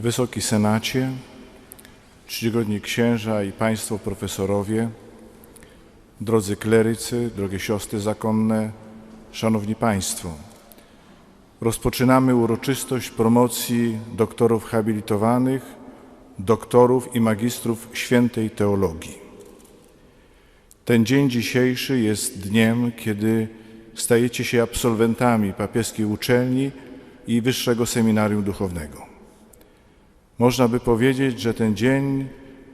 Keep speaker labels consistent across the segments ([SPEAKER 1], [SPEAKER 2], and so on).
[SPEAKER 1] Wysoki Senacie, czcigodni księża i państwo profesorowie, drodzy klerycy, drogie siostry zakonne, szanowni państwo. Rozpoczynamy uroczystość promocji doktorów habilitowanych, doktorów i magistrów świętej teologii. Ten dzień dzisiejszy jest dniem, kiedy stajecie się absolwentami papieskiej uczelni i Wyższego Seminarium Duchownego. Można by powiedzieć, że ten dzień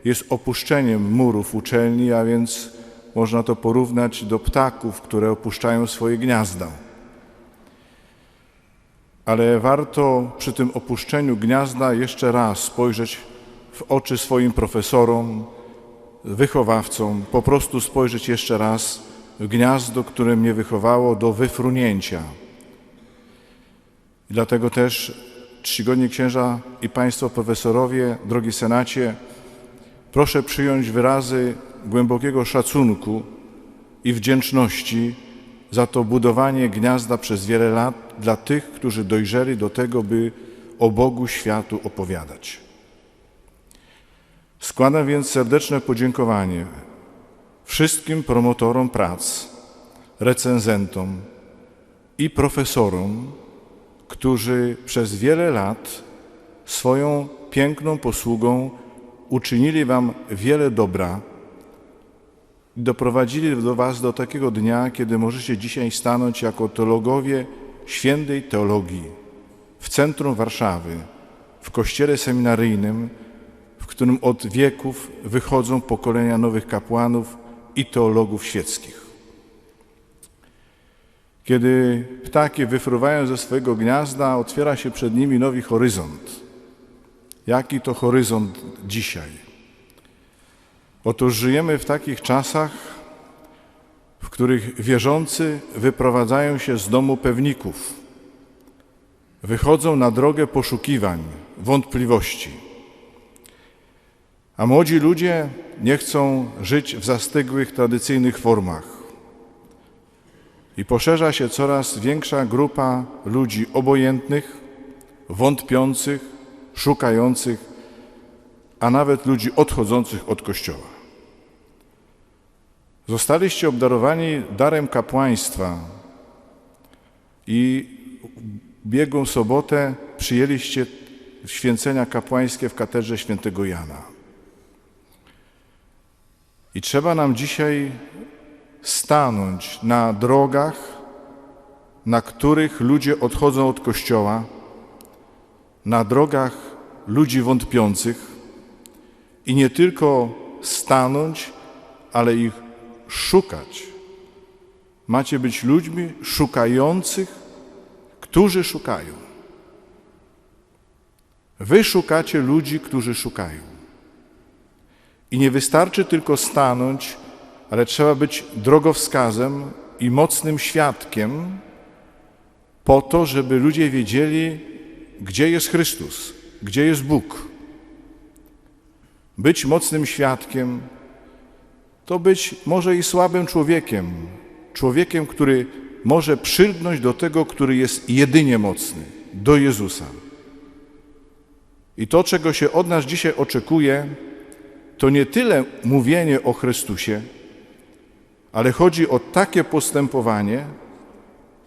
[SPEAKER 1] jest opuszczeniem murów uczelni, a więc można to porównać do ptaków, które opuszczają swoje gniazda. Ale warto przy tym opuszczeniu gniazda jeszcze raz spojrzeć w oczy swoim profesorom, wychowawcom, po prostu spojrzeć jeszcze raz w gniazdo, które mnie wychowało do wyfrunięcia. Dlatego też czcigodni księża i państwo profesorowie, drogi senacie, proszę przyjąć wyrazy głębokiego szacunku i wdzięczności za to budowanie gniazda przez wiele lat dla tych, którzy dojrzeli do tego, by o Bogu światu opowiadać. Składam więc serdeczne podziękowanie wszystkim promotorom prac, recenzentom i profesorom, którzy przez wiele lat swoją piękną posługą uczynili Wam wiele dobra i doprowadzili do Was do takiego dnia, kiedy możecie dzisiaj stanąć jako teologowie świętej teologii w centrum Warszawy, w kościele seminaryjnym, w którym od wieków wychodzą pokolenia nowych kapłanów i teologów świeckich. Kiedy ptaki wyfruwają ze swojego gniazda, otwiera się przed nimi nowy horyzont. Jaki to horyzont dzisiaj? Otóż żyjemy w takich czasach, w których wierzący wyprowadzają się z domu pewników, wychodzą na drogę poszukiwań, wątpliwości. A młodzi ludzie nie chcą żyć w zastygłych, tradycyjnych formach. I poszerza się coraz większa grupa ludzi obojętnych, wątpiących, szukających, a nawet ludzi odchodzących od Kościoła. Zostaliście obdarowani darem kapłaństwa i w biegłą sobotę przyjęliście święcenia kapłańskie w katedrze świętego Jana. I trzeba nam dzisiaj stanąć na drogach, na których ludzie odchodzą od Kościoła, na drogach ludzi wątpiących i nie tylko stanąć, ale ich szukać. Macie być ludźmi szukających, którzy szukają. Wy szukacie ludzi, którzy szukają. I nie wystarczy tylko stanąć, ale trzeba być drogowskazem i mocnym świadkiem po to, żeby ludzie wiedzieli, gdzie jest Chrystus, gdzie jest Bóg. Być mocnym świadkiem to być może i słabym człowiekiem, człowiekiem, który może przylgnąć do tego, który jest jedynie mocny, do Jezusa. I to, czego się od nas dzisiaj oczekuje, to nie tyle mówienie o Chrystusie, ale chodzi o takie postępowanie,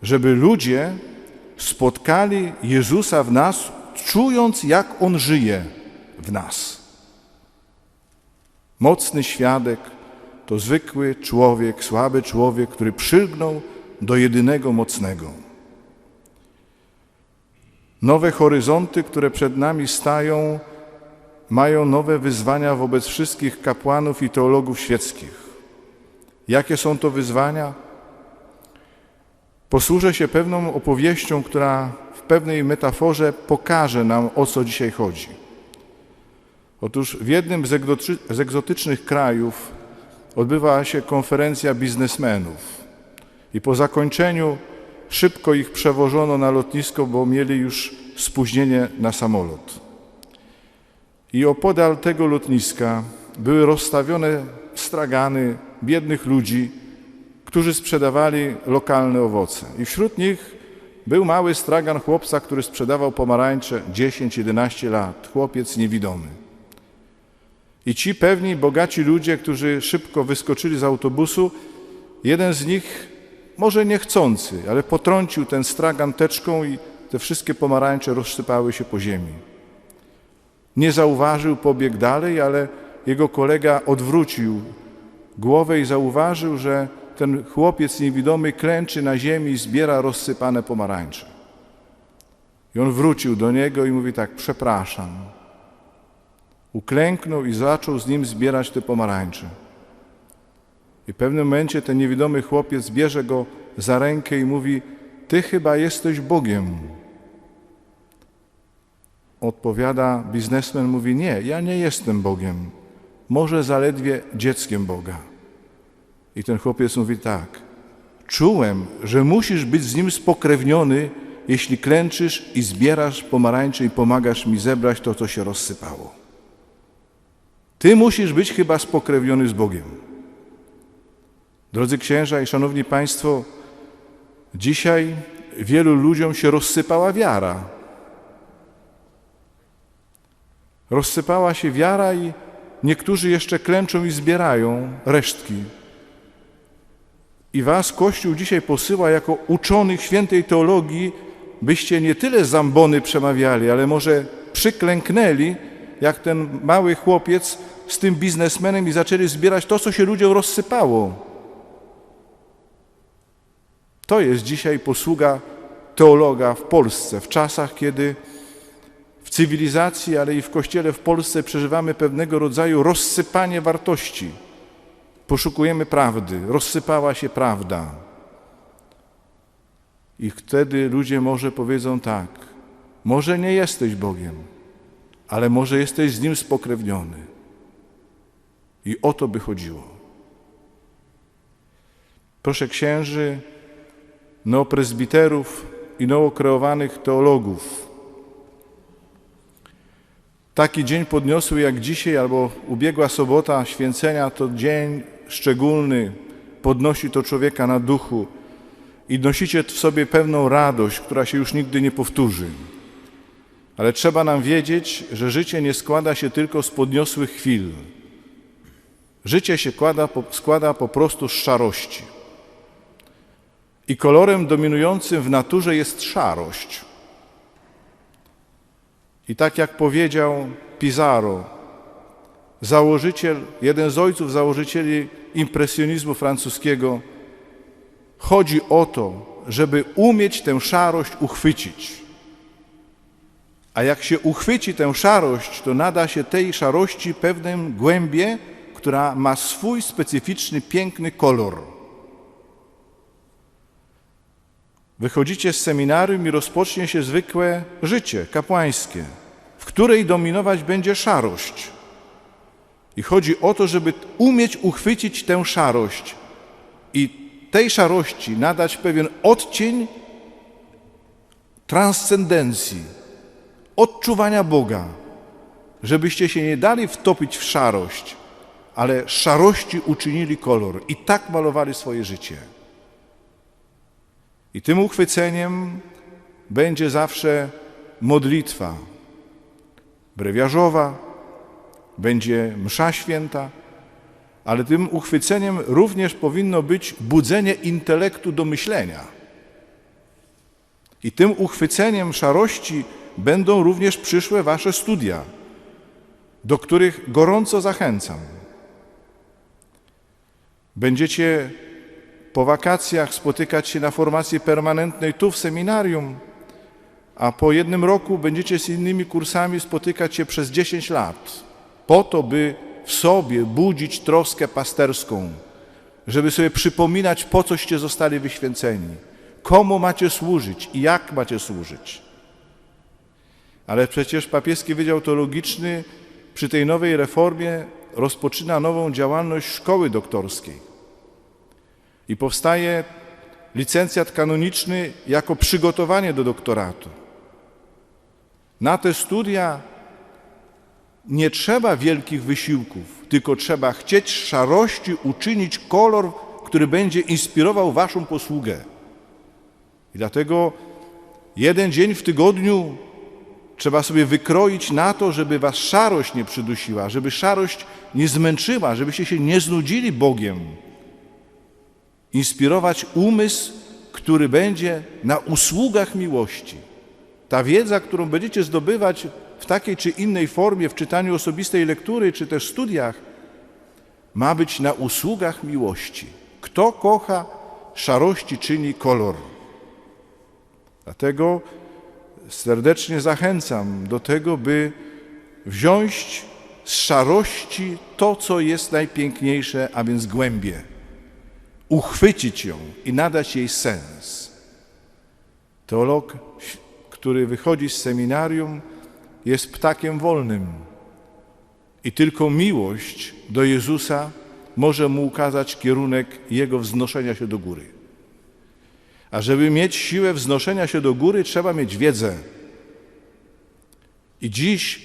[SPEAKER 1] żeby ludzie spotkali Jezusa w nas, czując, jak On żyje w nas. Mocny świadek to zwykły człowiek, słaby człowiek, który przylgnął do jedynego mocnego. Nowe horyzonty, które przed nami stają, mają nowe wyzwania wobec wszystkich kapłanów i teologów świeckich. Jakie są to wyzwania? Posłużę się pewną opowieścią, która w pewnej metaforze pokaże nam, o co dzisiaj chodzi. Otóż w jednym z egzotycznych krajów odbywa się konferencja biznesmenów i po zakończeniu szybko ich przewożono na lotnisko, bo mieli już spóźnienie na samolot. I opodal tego lotniska były rozstawione stragany biednych ludzi, którzy sprzedawali lokalne owoce. I wśród nich był mały stragan chłopca, który sprzedawał pomarańcze 10-11 lat, chłopiec niewidomy. I ci pewni, bogaci ludzie, którzy szybko wyskoczyli z autobusu, jeden z nich, może niechcący, ale potrącił ten stragan teczką i te wszystkie pomarańcze rozsypały się po ziemi. Nie zauważył, pobiegł dalej, ale jego kolega odwrócił głowę i zauważył, że ten chłopiec niewidomy klęczy na ziemi i zbiera rozsypane pomarańcze. I on wrócił do niego i mówi tak: Przepraszam. Uklęknął i zaczął z nim zbierać te pomarańcze. I w pewnym momencie ten niewidomy chłopiec bierze go za rękę i mówi: Ty chyba jesteś Bogiem. Odpowiada biznesmen, mówi: Nie, ja nie jestem Bogiem. Może zaledwie dzieckiem Boga. I ten chłopiec mówi tak: Czułem, że musisz być z nim spokrewniony, jeśli klęczysz i zbierasz pomarańcze i pomagasz mi zebrać to, co się rozsypało. Ty musisz być chyba spokrewniony z Bogiem. Drodzy księża i szanowni państwo, dzisiaj wielu ludziom się rozsypała wiara. Rozsypała się wiara i niektórzy jeszcze klęczą i zbierają resztki. I was Kościół dzisiaj posyła jako uczonych świętej teologii, byście nie tyle zambony przemawiali, ale może przyklęknęli, jak ten mały chłopiec z tym biznesmenem i zaczęli zbierać to, co się ludziom rozsypało. To jest dzisiaj posługa teologa w Polsce, w czasach, kiedy w cywilizacji, ale i w Kościele w Polsce przeżywamy pewnego rodzaju rozsypanie wartości. Poszukujemy prawdy, rozsypała się prawda. I wtedy ludzie może powiedzą tak: Może nie jesteś Bogiem, ale może jesteś z Nim spokrewniony. I o to by chodziło. Proszę księży, neoprezbiterów i nowokreowanych teologów. Taki dzień podniosły jak dzisiaj albo ubiegła sobota święcenia to dzień szczególny, podnosi to człowieka na duchu i nosicie w sobie pewną radość, która się już nigdy nie powtórzy. Ale trzeba nam wiedzieć, że życie nie składa się tylko z podniosłych chwil. Życie się składa, składa po prostu z szarości. I kolorem dominującym w naturze jest szarość. I tak jak powiedział Pizarro, założyciel, jeden z ojców założycieli impresjonizmu francuskiego, chodzi o to, żeby umieć tę szarość uchwycić. A jak się uchwyci tę szarość, to nada się tej szarości pewną głębię, która ma swój specyficzny, piękny kolor. Wychodzicie z seminarium i rozpocznie się zwykłe życie kapłańskie, w której dominować będzie szarość. I chodzi o to, żeby umieć uchwycić tę szarość i tej szarości nadać pewien odcień transcendencji, odczuwania Boga, żebyście się nie dali wtopić w szarość, ale szarości uczynili kolor i tak malowali swoje życie. I tym uchwyceniem będzie zawsze modlitwa brewiarzowa, będzie msza święta, ale tym uchwyceniem również powinno być budzenie intelektu do myślenia. I tym uchwyceniem szarości będą również przyszłe Wasze studia, do których gorąco zachęcam. Będziecie po wakacjach spotykać się na formacji permanentnej tu w seminarium, a po jednym roku będziecie z innymi kursami spotykać się przez 10 lat, po to, by w sobie budzić troskę pasterską, żeby sobie przypominać, po coście zostali wyświęceni, komu macie służyć i jak macie służyć. Ale przecież papieski Wydział Teologiczny przy tej nowej reformie rozpoczyna nową działalność szkoły doktorskiej. I powstaje licencjat kanoniczny jako przygotowanie do doktoratu. Na te studia nie trzeba wielkich wysiłków, tylko trzeba chcieć szarości uczynić kolor, który będzie inspirował Waszą posługę. I dlatego Jeden dzień w tygodniu trzeba sobie wykroić na to, żeby was szarość nie przydusiła, żeby szarość nie zmęczyła, żebyście się nie znudzili Bogiem. Inspirować umysł, który będzie na usługach miłości. Ta wiedza, którą będziecie zdobywać w takiej czy innej formie, w czytaniu osobistej lektury, czy też studiach, ma być na usługach miłości. Kto kocha, szarości czyni kolor. Dlatego serdecznie zachęcam do tego, by wziąć z szarości to, co jest najpiękniejsze, a więc głębie, uchwycić ją i nadać jej sens. Teolog, który wychodzi z seminarium, jest ptakiem wolnym i tylko miłość do Jezusa może mu ukazać kierunek jego wznoszenia się do góry. A żeby mieć siłę wznoszenia się do góry, trzeba mieć wiedzę. I dziś,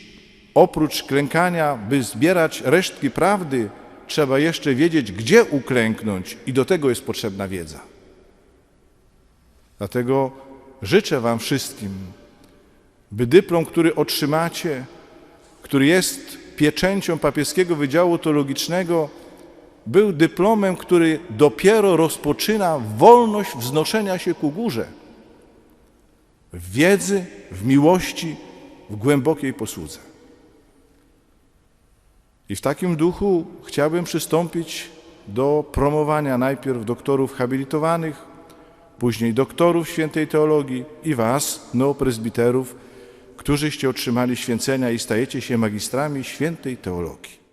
[SPEAKER 1] oprócz klękania, by zbierać resztki prawdy, trzeba jeszcze wiedzieć, gdzie uklęknąć, i do tego jest potrzebna wiedza. Dlatego życzę Wam wszystkim, by dyplom, który otrzymacie, który jest pieczęcią papieskiego Wydziału Teologicznego, był dyplomem, który dopiero rozpoczyna wolność wznoszenia się ku górze. W wiedzy, w miłości, w głębokiej posłudze. I w takim duchu chciałbym przystąpić do promowania najpierw doktorów habilitowanych, później doktorów świętej teologii i was, neoprezbiterów, którzyście otrzymali święcenia i stajecie się magistrami świętej teologii.